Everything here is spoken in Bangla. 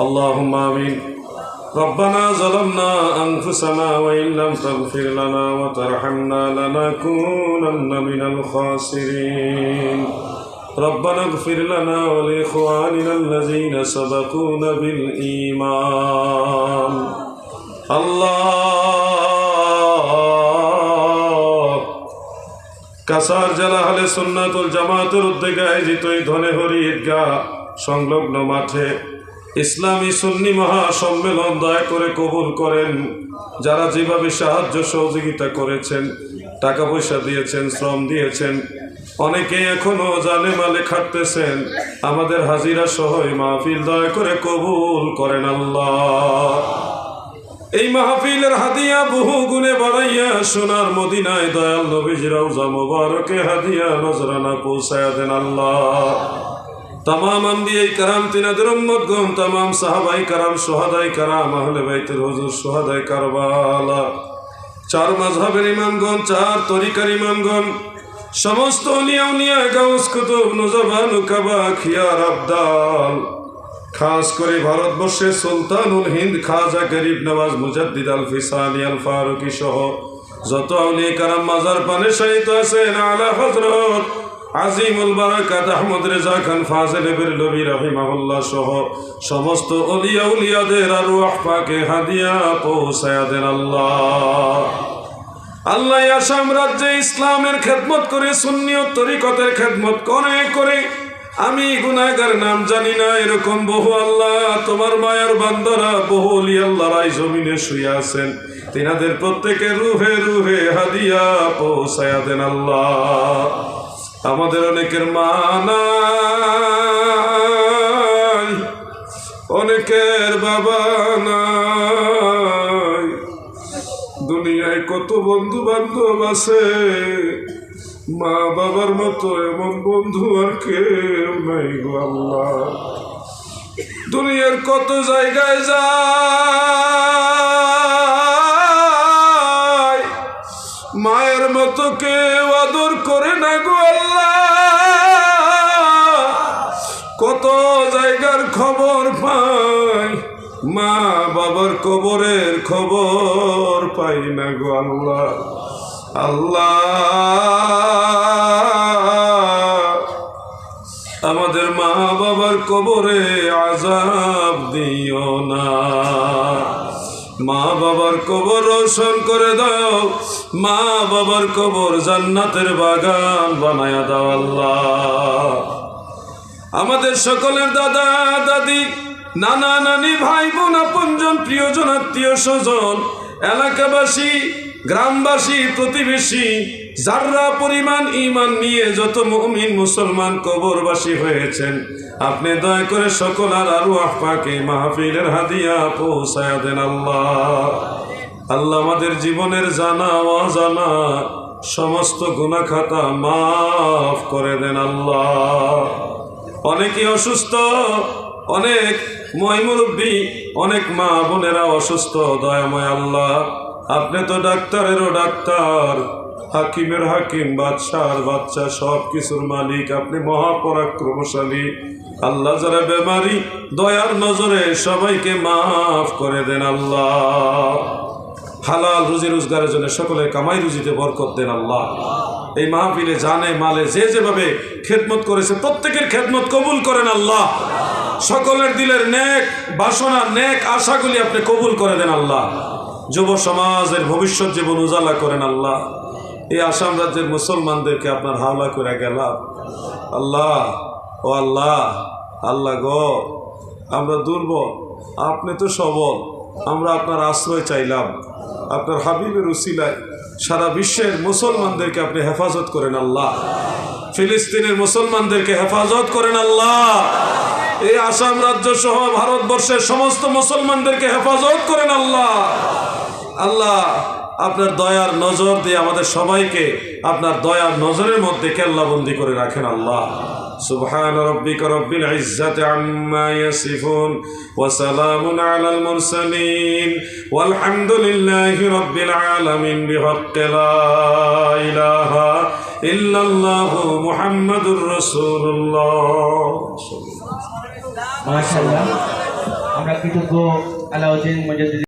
اللهم آمين ربنا ظلمنا أنفسنا وإن لم تغفر لنا وترحمنا لنكونن من الخاسرين ربنا اغفر لنا ولإخواننا الذين سبقونا بالإيمان الله কাসার জেলা হলে সুন্নাতুল জামাতের উদ্যোগে আয়োজিত এই ধনেহরি ঈদগাহ সংলগ্ন মাঠে ইসলামী সুন্নি মহা সম্মেলন দয়া করে কবুল করেন। যারা যেভাবে সাহায্য সহযোগিতা করেছেন, টাকা পয়সা দিয়েছেন, শ্রম দিয়েছেন, অনেকে এখনও জানে মালে খাটতেছেন। আমাদের হাজিরা সহ এই মাহফিল দয়া করে কবুল করেন আল্লাহ। এই মাহফিলের হাদিয়া বহু গুণে বাড়াইয়া সোনার মদিনায় দয়াল নবীজ রওজা মুবারকে হাদিয়া নজরানা পৌঁছায়া দেন আল্লাহ। তামাম আম্বিয়াই কারাম, তিনাদের উম্মতগণ, তামাম সাহাবাই কারাম, সোহাদাই কারাম, আহলে বাইতের হুজুর, সোহাদাই কারবালা। চার মাঝহাবের ইমামগণ, চার তরিকার ইমামগণ, সমস্ত উনিয়া গাউস কুতুব, নুজাবান উকাবা খিয়ার, আবদাল। খাস করে ভারতবর্ষের সুলতানুল হিন্দ, খাজা, গরিব, নওয়াজ, মুজাদ্দিদ আল ফিসানি আল ফারুকি সহ যত আউলি কারাম মাজার পানে সহিত আছেন, আলা হজরত আজিমুল বারাকাত আহমদ রেজা খান ফাজেল বেরলবি রহিমাহুল্লাহ সহ সমস্ত অলিয়া উলিয়াদের আরু আহপাকে হাদিয়া পৌঁছায়া দেন আল্লাহ আল্লাহ আসাম রাজ্যে ইসলামের খেদমত করে, সুন্নিয়ত তরিকতের খেদমত করে করে। আমি গুনাহগার নাম জানি না, এরকম বহু আল্লাহ, তোমার মায়ার বান্দরা বহু অলি আল্লাহরাই জমিনে শুয়ে আছেন। তিনাদের প্রত্যেকে রুহে রুহে হাদিয়া পৌঁছায়া দেন আল্লাহ। আমাদের অনেকের মা নাই, অনেকের বাবা নাই। দুনিয়ায় কত বন্ধু বান্ধব আছে, মা বাবার মতো এমন বন্ধু আর কেউ নাই গো আল্লাহ। দুনিয়ার কত জায়গায় যায় মায়ের মতো কেউ আদর করে না গো কত জায়গার খবর পাই, মা বাবার কবরের খবর পাই না গো আল্লাহ। আল্লাহ। আমাদের মা বাবার কবরে আজাব দিও না। মা বাবার কবর রোশন করে দাও। মা বাবার কবর জান্নাতের বাগান বানায়া দাও আল্লাহ। আমাদের সকলের দাদা, দাদি, নানা, নানি ভাই বোন আপনজন, প্রিয়জন আত্মীয় স্বজন এলাকাবাসী, গ্রামবাসী, প্রতিবেশী যাররা পরিমাণ ইমান নিয়ে যত মুমিন মুসলমান কবরবাসী হয়েছেন, আপনি দয়া করে সকল আর আরু আহপাকে মাহফিলের হাদিয়া পৌঁছায়া দেন আল্লাহ। আল্লাহ আমাদের জীবনের জানা, অজানা সমস্ত গুণা খাতা মাফ করে দেন আল্লাহ। অনেকে অসুস্থ, অনেক ময়মুরব্বী অনেক মা বোনেরা অসুস্থ, দয়াময় আল্লাহ। আপনি তো ডাক্তারেরও ডাক্তার। হাকিমের হাকিম বাদশার বাচ্চা সব কিছুর মালিক, আপনি মহাপরাক্রমশালী। আল্লাহ যারা বেমারি, দয়ার নজরে সবাইকে মাফ করে দেন আল্লাহ। হালাল রুজি রোজগারের জন্য সকলের কামাই রুজিতে বরকত দেন আল্লাহ। এই মাহফিলে জানে, মালে, যে যেভাবে খেদমত করেছে, প্রত্যেকের খেদমত কবুল করেন আল্লাহ। সকলের দিলের নেক বাসনা, নেক আশাগুলি আপনি কবুল করে দেন আল্লাহ। যুব সমাজের ভবিষ্যৎ জীবন উজালা করেন আল্লাহ। এই আসাম রাজ্যের মুসলমানদেরকে আপনার হাওলা করে গেলাম। আল্লাহ, ও আল্লাহ আল্লাহ গ, আমরা দুর্বল, আপনি তো সবল, আমরা আপনার আশ্রয় চাইলাম। আপনার হাবিবের উসিলায় সারা বিশ্বের মুসলমানদেরকে আপনি হেফাজত করেন আল্লাহ। ফিলিস্তিনের মুসলমানদেরকে হেফাজত করেন আল্লাহ। এই আসাম রাজ্য সহ ভারতবর্ষের সমস্ত মুসলমানদেরকে হেফাজত করেন আল্লাহ। আল্লাহ আপনার দয়ার নজর দিয়ে আমাদের সবাইকে আপনার দয়ার নজরের মধ্যে কেল্লাবন্দি করে রাখেন আল্লাহ سبحان ربك رب العزة عما يصفون وسلام على المرسلين والحمد لله رب العالمين بحق لا إله إلا الله محمد رسول الله মাশাআল্লাহ আমরা কৃতজ্ঞ আলাউদ্দিন মজাদ্দিন